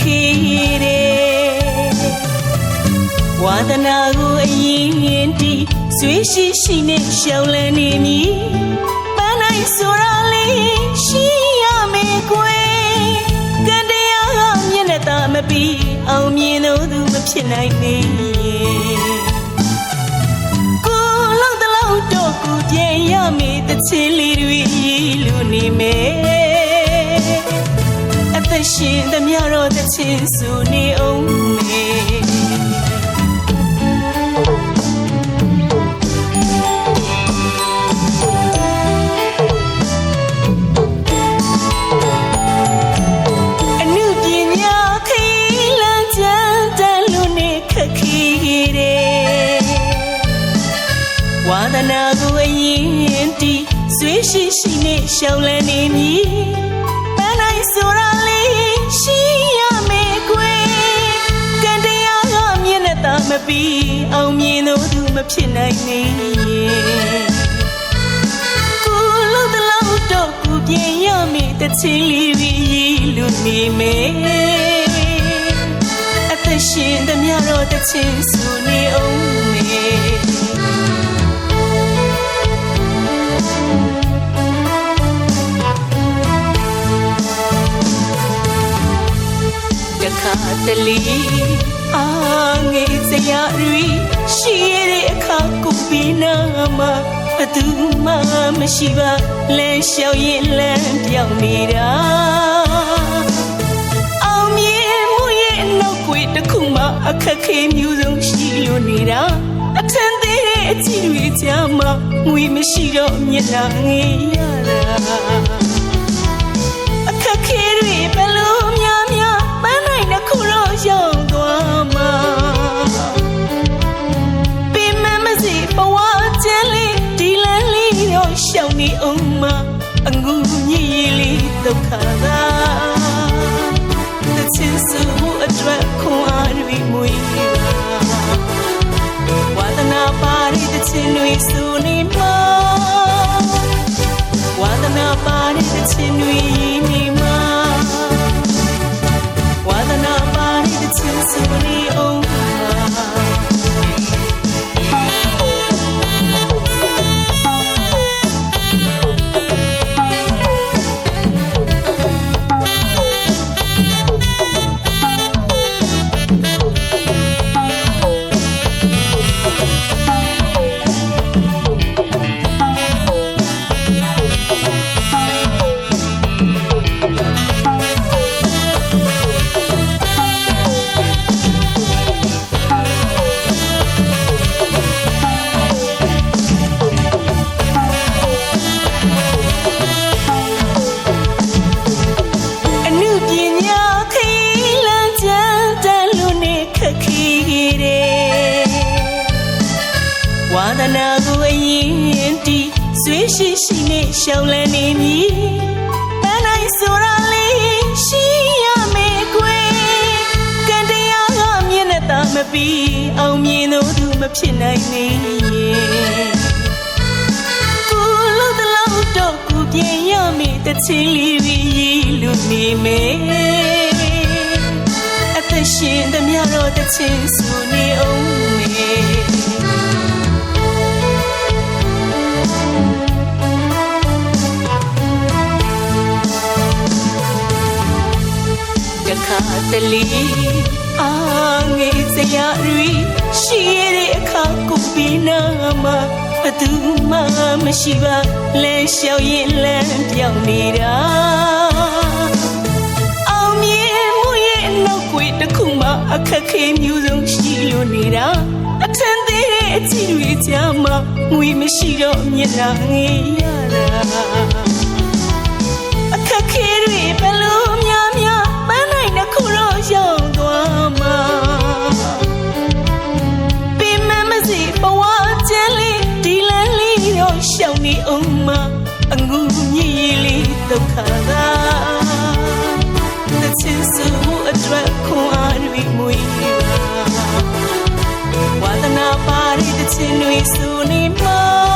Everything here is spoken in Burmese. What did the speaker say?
ခီရေဝါသနာကိုအရင်တီးဆွေးရှိရှိနဲ့ရှောင်းလန်းနေမည်ပန်းနိုင်ဆိုရလေးရှိရမေကွယ်ကတရားကမျက်နှာသာမပြီးအောင်မြင်လို့သူမဖြစ်နိုင်နေကိုလောက်တလောက်တော့ကိုပြန်ရမေတချင်လေးတွေလူနေမယ်အသက်ရှင် သမျှတော့တချင်စုနေအောင်မယ်အနုပညာခရီးလမ်းကြမ်းတမ်းလို့နေခက်ခဲတယ်ဝါဒနာကိုအရင်တီးဆွေးရှိရှိနဲ့ရှောင်းလန်းနေမည်ပန်းနိုင်ဆိုရလေး ရှိရမယ်ကွယ်ကံတရားကမျက်နှာသာမပြီးအောင်မြင်လို့သူမဖြစ်နိုင်နေရဲ့ကိုလုံးတလုံးတော့ကိုပြင်ရမေတချင်လေးပြီးလူနေမယ်အသက်ရှင်သမျှတော့တချင်ဆူနေအောင်မယ် တခါတလေအာငေးစရာရီရှိရတဲ့အခါကိုပြီးနာမှာဘသူမှမရှိပါလဲလျှောက်ရင်လမ်းပြောင်းနေတာအောင်မြင်မှုရဲ့နောက်ွယ်တစ်ခုမှအခက်ခဲမျိုးစုံရှိလို့နေတာအထင်သေးတဲ့အကြည့်တွေကြားမှာငွေမရှိတော့မျက်နှာငေးရတာ က္ခသာတချင်စုမှုအတွက်ခွန်အားတွေမွေးပါဝါဒနာပါရီတချင်တွေစုနေမှာဝါဒနာပါတဲ့ချင်တွေနေ နာကိုအရင်တီးဆွေးရှိရှိနဲ့ရှောင်းလန်းနေမည်ပန်းနိုင်ဆိုရလေးရှိရမယ်ကွယ်ကံတရားကမျက်နှာသာမပြီးအောင်မြင်လို့သူမဖြစ်နိုင်နေရဲ့ကိုလုံးတလုံးတော့ကိုပြင်ရမေတချင်လေးပြီးလူနေမယ်အသက်ရှင်သမျှတော့တချင်ဆူနေအောင်မ တလေအာငေးစရာရီရှိရတဲ့အခါကိုပြီးနာမှာဘသူမှမရှိပါလဲလျှောက်ရင်လမ်းပြောင်းနေတာအောင်မြင်မှုရဲ့နောက်ွယ်တစ်ခုမှအခက်ခဲမျိုးစုံရှိလို့နေတာအထင်သေးတဲ့အကြည့်တွေကြားမှာငွေမရှိတော့မျက်နှာငေးရတာ ချင်တွေစုနေမှာ